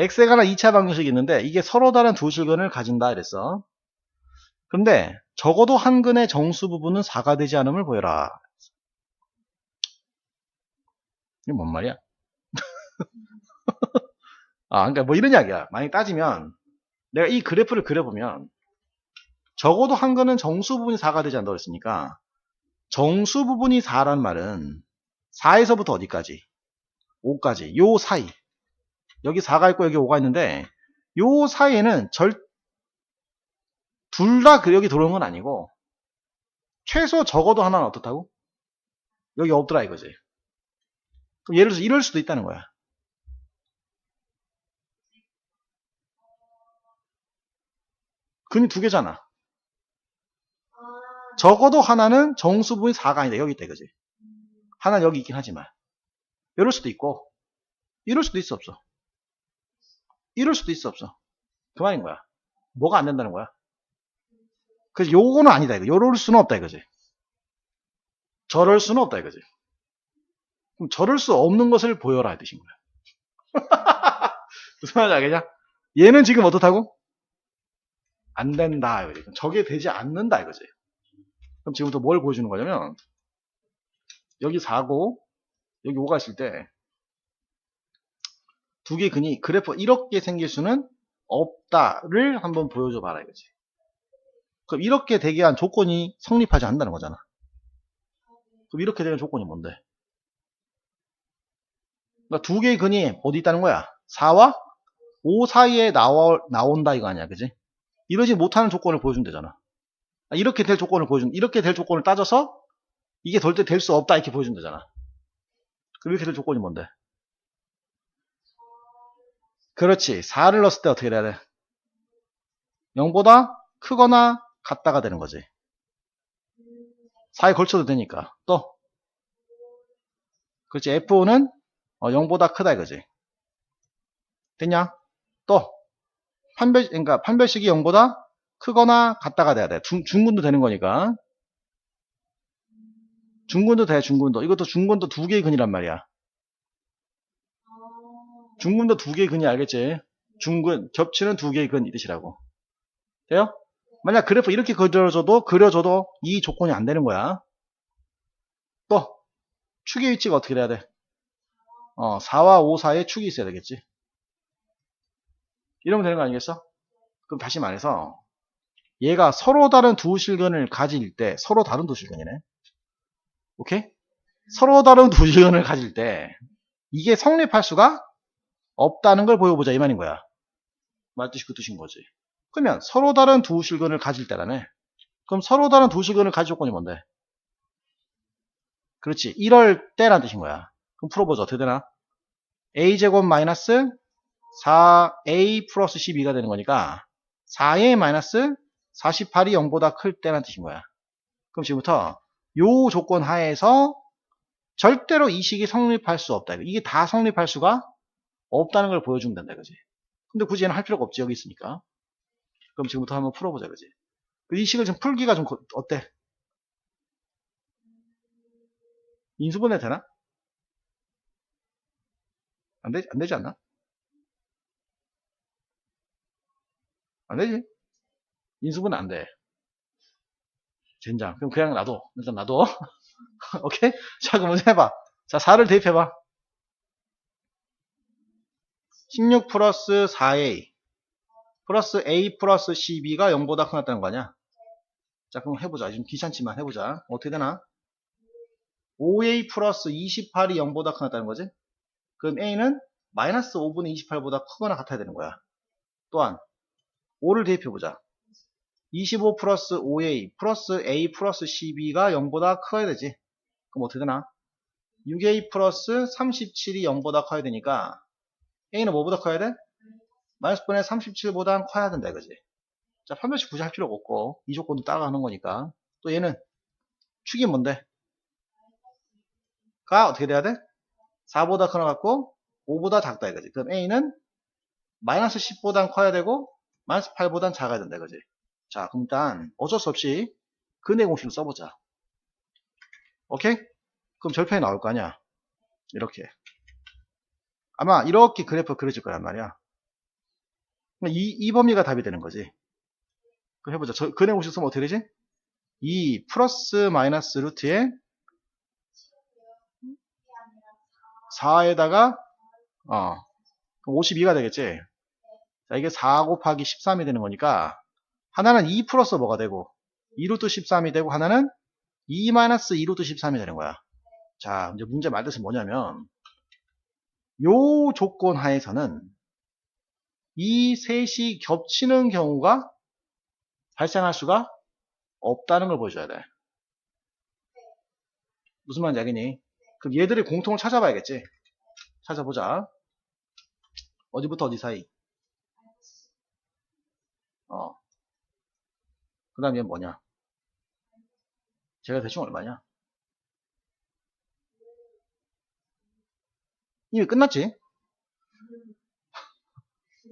x에 관한 2차 방정식이 있는데 이게 서로 다른 두 실근을 가진다 이랬어. 근데 적어도 한 근의 정수 부분은 4가 되지 않음을 보여라. 이게 뭔 말이야? 아, 그러니까 뭐 이런 이야기야. 만약 따지면 내가 이 그래프를 그려보면 적어도 한 근은 정수 부분이 4가 되지 않는다고 했으니까 정수 부분이 4란 말은 4에서부터 어디까지? 5까지. 요 사이. 여기 4가 있고 여기 5가 있는데 요 사이에는 절 둘 다 여기 들어오는 건 아니고 최소 적어도 하나는 어떻다고? 여기 없더라 이거지. 그럼 예를 들어서 이럴 수도 있다는 거야. 근이 두 개잖아. 적어도 하나는 정수분이 4가 아니다. 여기 있다 이거지. 하나는 여기 있긴 하지만. 이럴 수도 있고 이럴 수도 있어 없어. 이럴 수도 있어 없어. 그 말인 거야. 뭐가 안 된다는 거야. 그래서 요거는 아니다 이거. 요럴 수는 없다 이거지. 저럴 수는 없다 이거지. 그럼 저럴 수 없는 것을 보여라 이 뜻인 거야. 무슨 말인지 알겠냐? 얘는 지금 어떻다고? 안 된다 이거지. 저게 되지 않는다 이거지. 그럼 지금부터 뭘 보여주는 거냐면 여기 4고 여기 5가 있을 때 두 개 근이 그래프 이렇게 생길 수는 없다를 한번 보여줘 봐라 이거지. 그럼 이렇게 되게 한 조건이 성립하지 않는다는 거잖아. 그럼 이렇게 되는 조건이 뭔데? 그러니까 두 개의 근이 어디 있다는 거야? 4와 5 사이에 나와, 나온다 이거 아니야 그지? 이러지 못하는 조건을 보여주면 되잖아. 아, 이렇게 될 조건을 보여준 이렇게 될 조건을 따져서 이게 절대 될 수 없다 이렇게 보여주면 되잖아. 그럼 이렇게 될 조건이 뭔데? 그렇지. 4를 넣었을 때 어떻게 돼야 돼? 0보다 크거나 같다가 되는 거지. 4에 걸쳐도 되니까. 또. 그렇지. F5는 0보다 크다 이거지. 됐냐? 또. 판별, 그러니까 판별식이 0보다 크거나 같다가 돼야 돼. 중, 중군도 되는 거니까. 중군도 돼, 중군도. 이것도 중군도 두 개의 근이란 말이야. 중군도 두 개의 근이 알겠지? 중근, 겹치는 두 개의 근 이 뜻이라고. 돼요? 만약 그래프 이렇게 그려줘도, 그려줘도 이 조건이 안 되는 거야. 또, 축의 위치가 어떻게 돼야 돼? 어, 4와 5 사이에 축이 있어야 되겠지. 이러면 되는 거 아니겠어? 그럼 다시 말해서, 얘가 서로 다른 두 실근을 가질 때, 서로 다른 두 실근이네. 오케이? 서로 다른 두 실근을 가질 때, 이게 성립할 수가 없다는 걸 보여보자 이 말인 거야. 말뜻이 그 뜻인 거지. 그러면 서로 다른 두 실근을 가질 때라네. 그럼 서로 다른 두 실근을 가질 조건이 뭔데? 그렇지. 이럴 때란 뜻인 거야. 그럼 풀어보자. 어떻게 되나? a제곱 마이너스 4a 플러스 12가 되는 거니까 4a 마이너스 48이 0보다 클 때란 뜻인 거야. 그럼 지금부터 요 조건 하에서 절대로 이 식이 성립할 수 없다. 이게 다 성립할 수가 없다는 걸 보여주면 된다 그지? 근데 굳이 얘는 할 필요가 없지 여기 있으니까. 그럼 지금부터 한번 풀어보자 그지? 이 식을 좀 풀기가 좀 고- 어때? 인수분해 되나? 안 되지 안 되지 않나? 안 되지? 인수분해 안 돼. 젠장. 그럼 그냥 놔둬. 일단 놔둬. 오케이? 자 그럼 해봐. 자 4를 대입해봐 16 플러스 4a 플러스 a 플러스 12가 0보다 크다는 거 아니야? 자 그럼 해보자 좀 귀찮지만 해보자 어떻게 되나? 5a 플러스 28이 0보다 크다는 거지? 그럼 a는 마이너스 5분의 28보다 크거나 같아야 되는 거야 또한 5를 대입해보자 25 플러스 5a 플러스 a 플러스 12가 0보다 커야 되지 그럼 어떻게 되나? 6a 플러스 37이 0보다 커야 되니까 A는 뭐보다 커야 돼? 마이너스 분의 37보다 커야 된다 이거지. 자, 판별식 굳이 할 필요가 없고 이 조건도 따라가는 거니까 또 얘는 축이 뭔데? 가 어떻게 돼야 돼? 4보다 커나 갖고 5보다 작다 이거지. 그럼 A는 마이너스 10보다 커야 되고 마이너스 8보다 작아야 된다 이거지. 자, 그럼 일단 어쩔 수 없이 근의 공식을 써보자. 오케이? 그럼 절편이 나올 거 아니야? 이렇게. 아마 이렇게 그래프 그려질 거란 말이야. 그럼 이, 이 범위가 답이 되는 거지. 그럼 해보자. 저, 공식 쓰면 어떻게 되지? 2 플러스 마이너스 루트에 4에다가 어 52가 되겠지. 자 이게 4 곱하기 13이 되는 거니까 하나는 2 플러스 뭐가 되고 2루트 13이 되고 하나는 2 마이너스 2루트 13이 되는 거야. 자 이제 문제 말뜻은 뭐냐면 요 조건 하에서는 이 셋이 겹치는 경우가 발생할 수가 없다는 걸 보여줘야 돼. 무슨 말인지 알겠니? 그럼 얘들의 공통을 찾아봐야겠지. 찾아보자. 어디부터 어디 사이? 어. 그 다음 얘는 뭐냐? 제가 대충 얼마냐? 이미 끝났지?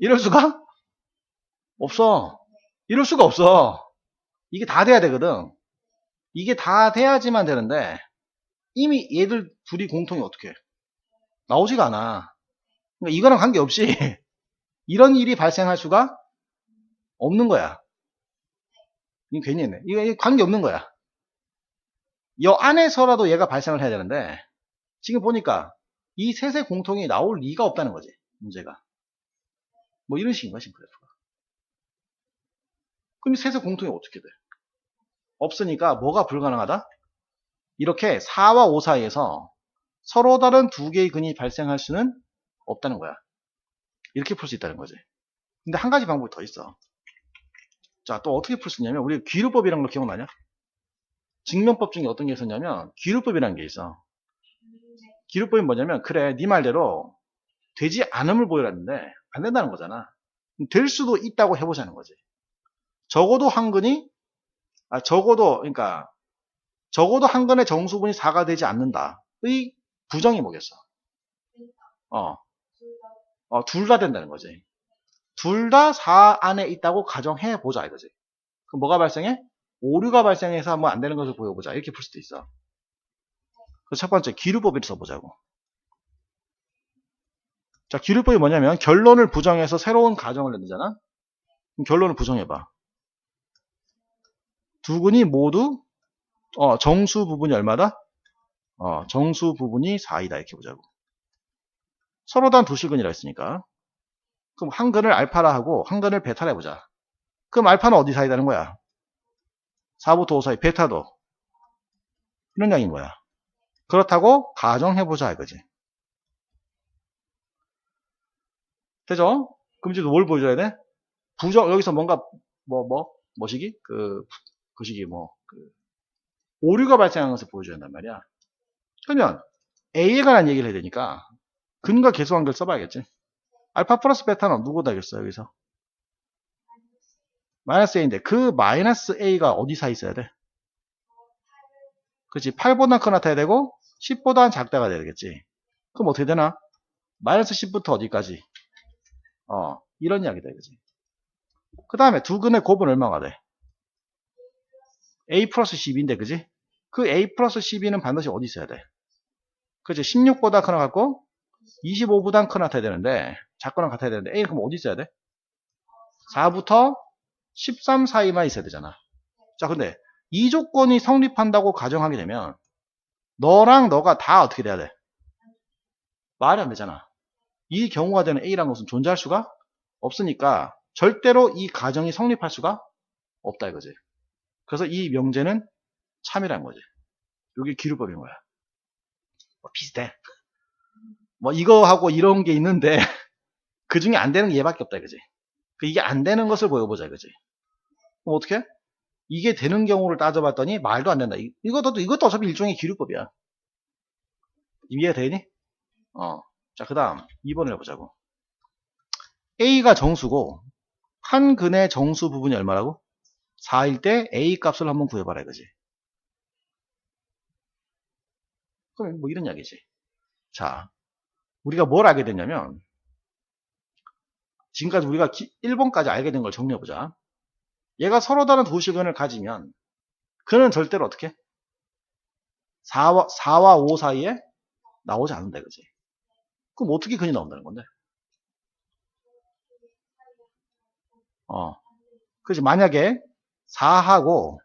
이럴 수가? 없어. 이럴 수가 없어. 이게 다 돼야 되거든. 이게 다 돼야지만 되는데, 이미 얘들 둘이 공통이 어떻게? 나오지가 않아. 그러니까 이거랑 관계없이, 이런 일이 발생할 수가 없는 거야. 이거 괜히 했네. 이거, 관계없는 거야. 여 안에서라도 얘가 발생을 해야 되는데, 지금 보니까, 이 셋의 공통이 나올 리가 없다는 거지, 문제가. 뭐 이런 식인 거야, 지금 그래프가. 그럼 이 셋의 공통이 어떻게 돼? 없으니까 뭐가 불가능하다? 이렇게 4와 5 사이에서 서로 다른 두 개의 근이 발생할 수는 없다는 거야. 이렇게 풀 수 있다는 거지. 근데 한 가지 방법이 더 있어. 자, 또 어떻게 풀 수 있냐면, 우리 귀루법이라는 거 기억나냐? 증명법 중에 어떤 게 있었냐면, 귀루법이라는 게 있어. 기루법이 뭐냐면 그래 네 말대로 되지 않음을 보여놨는데 안 된다는 거잖아. 될 수도 있다고 해보자는 거지. 적어도 한 근이 아 적어도 그러니까 적어도 한 근의 정수분이 4가 되지 않는다 의 부정이 뭐겠어? 어, 어 둘 다 된다는 거지. 둘 다 4 안에 있다고 가정해 보자 이거지. 그럼 뭐가 발생해? 오류가 발생해서 뭐 안 되는 것을 보여보자. 이렇게 풀 수도 있어 첫 번째 기류법을 써보자고. 자, 기류법이 뭐냐면 결론을 부정해서 새로운 가정을 내잖아. 그럼 결론을 부정해봐. 두 근이 모두 어, 정수 부분이 얼마다? 어, 정수 부분이 4이다 이렇게 보자고. 서로 다른 두 실근이라 했으니까. 그럼 한 근을 알파라 하고 한 근을 베타라 해보자. 그럼 알파는 어디 사이다는 거야? 4부터 5 사이 베타도 이런 양인 거야. 그렇다고 가정해보자 이거지. 되죠? 그럼 이제 뭘 보여줘야 돼? 부정, 여기서 뭔가, 뭐, 뭐, 뭐시기? 그, 그 시기 뭐, 그, 오류가 발생한 것을 보여줘야 한단 말이야. 그러면, A에 관한 얘기를 해야 되니까, 근과 계수 관계를 써봐야겠지. 알파 플러스 베타는 누구다 겠어 여기서? 마이너스 A인데, 그 마이너스 A가 어디 사 있어야 돼? 그렇지. 8보다 큰 나타야 되고, 10보다 작다가 되겠지. 그럼 어떻게 되나? 마이너스 10부터 어디까지? 어, 이런 이야기다, 그지? 그 다음에 두 근의 곱은 얼마가 돼? a 플러스 12인데, 그지? 그 a 플러스 12는 반드시 어디 있어야 돼? 그지? 16보다 크나 같고, 25보다 크나 같아야 되는데, 작거나 같아야 되는데, a 그럼 어디 있어야 돼? 4부터 13 사이만 있어야 되잖아. 자, 근데 이 조건이 성립한다고 가정하게 되면, 너랑 너가 다 어떻게 돼야 돼? 말이 안 되잖아. 이 경우가 되는 A라는 것은 존재할 수가 없으니까 절대로 이 가정이 성립할 수가 없다 이거지. 그래서 이 명제는 참이라는 거지. 이게 기류법인 거야. 뭐 비슷해. 뭐 이거하고 이런 게 있는데 그 중에 안 되는 게 얘밖에 없다 이거지. 그 이게 안 되는 것을 보여보자 이거지. 그럼 어떻게? 이게 되는 경우를 따져봤더니 말도 안 된다. 이것도, 이것도 어차피 일종의 기류법이야. 이해가 되니? 어. 자, 그 다음 2번을 해보자고. A가 정수고 한 근의 정수 부분이 얼마라고? 4일 때 A 값을 한번 구해봐라 이거지. 그럼 뭐 이런 이야기지. 자, 우리가 뭘 알게 됐냐면 지금까지 우리가 1번까지 알게 된 걸 정리해보자. 얘가 서로 다른 도시근을 가지면 그는 절대로 어떻게? 4와, 4와 5 사이에 나오지 않는다 그지? 그럼 어떻게 근이 나온다는 건데? 어. 그지 만약에 4하고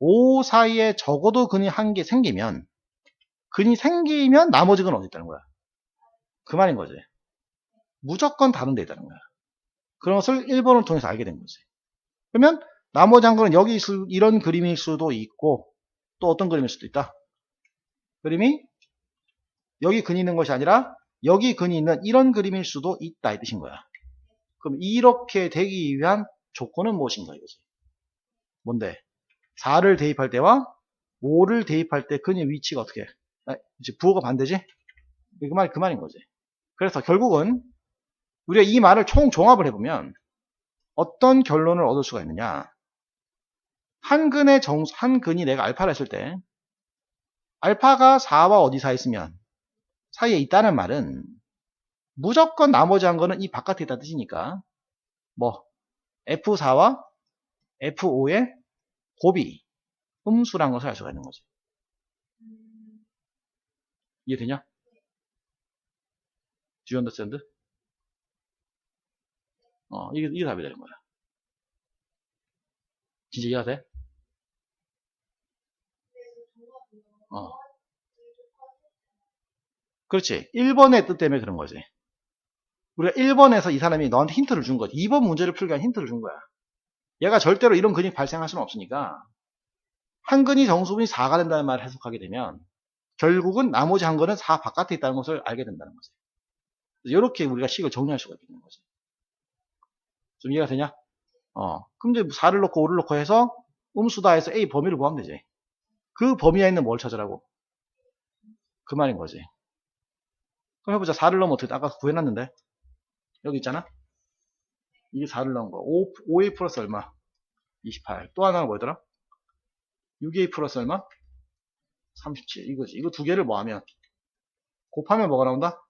5 사이에 적어도 근이 한 개 생기면 근이 생기면 나머지 근은 어디 있다는 거야? 그 말인 거지. 무조건 다른 데 있다는 거야. 그런 것을 1번을 통해서 알게 된 거지. 그러면 나머지 한 거는 여기 있을- 이런 그림일 수도 있고 또 어떤 그림일 수도 있다. 그림이 여기 근이 있는 것이 아니라 여기 근이 있는 이런 그림일 수도 있다 이 뜻인 거야. 그럼 이렇게 되기 위한 조건은 무엇인가 이거지. 뭔데? 4를 대입할 때와 5를 대입할 때 근의 위치가 어떻게? 해? 아, 이제 부호가 반대지? 그 말, 그 말인 거지. 그래서 결국은 우리가 이 말을 총 종합을 해보면 어떤 결론을 얻을 수가 있느냐? 한 근의 정수, 한 근이 내가 알파를 했을 때 알파가 4와 어디 사이에 있으면 사이에 있다는 말은 무조건 나머지 한 거는 이 바깥에 있다는 뜻이니까 뭐 F4와 F5의 곱이 음수란 것을 알 수가 있는 거지. 이해되냐? Do you understand? 어, 이게, 이게 답이 되는 거야. 진짜 이해가 돼? 어. 그렇지. 1번의 뜻 때문에 그런 거지. 우리가 1번에서 이 사람이 너한테 힌트를 준 거지. 2번 문제를 풀기 위한 힌트를 준 거야. 얘가 절대로 이런 근이 발생할 수는 없으니까 한 근이 정수분이 4가 된다는 말을 해석하게 되면 결국은 나머지 한 근은 4 바깥에 있다는 것을 알게 된다는 거지. 이렇게 우리가 식을 정리할 수가 있는 거지. 좀 이해가 되냐? 어. 그럼 이제 4를 넣고 5를 넣고 해서 음수다 해서 A 범위를 구하면 되지. 그 범위에 있는 뭘 찾으라고? 그 말인 거지. 그럼 해보자. 4를 넣으면 어떻게, 돼? 아까 구해놨는데. 여기 있잖아? 이게 4를 넣은 거. 5, 5A 플러스 얼마? 28. 또 하나가 뭐더라? 6A 플러스 얼마? 37. 이거지. 이거 두 개를 뭐 하면? 곱하면 뭐가 나온다?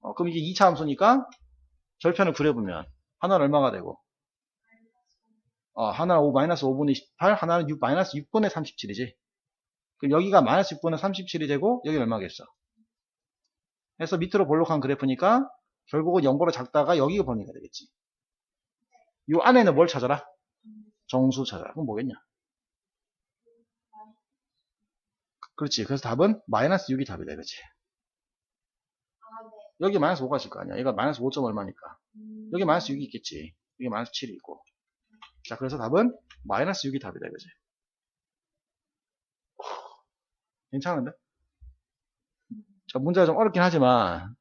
어, 그럼 이게 2차 함수니까 절편을 그려보면 하나는 얼마가 되고? 어, 하나는 5 마이너스 5분의 28 하나는 6 마이너스 6분의 37이지. 그럼 여기가 마이너스 6분의 37이 되고 여기 얼마겠어? 해서 밑으로 볼록한 그래프니까 결국은 0보다 작다가 여기가 범위가 되겠지. 이 안에는 뭘 찾아라? 정수 찾아라. 그럼 뭐겠냐? 그렇지. 그래서 답은 마이너스 6이 답이다 이거지 여기 마이너스 5가 있을 거 아니야. 얘가 마이너스 5점 얼마니까. 여기 마이너스 6이 있겠지. 여기 마이너스 7이 있고. 자, 그래서 답은 마이너스 6이 답이다, 이거지. 괜찮은데? 자, 문제가 좀 어렵긴 하지만,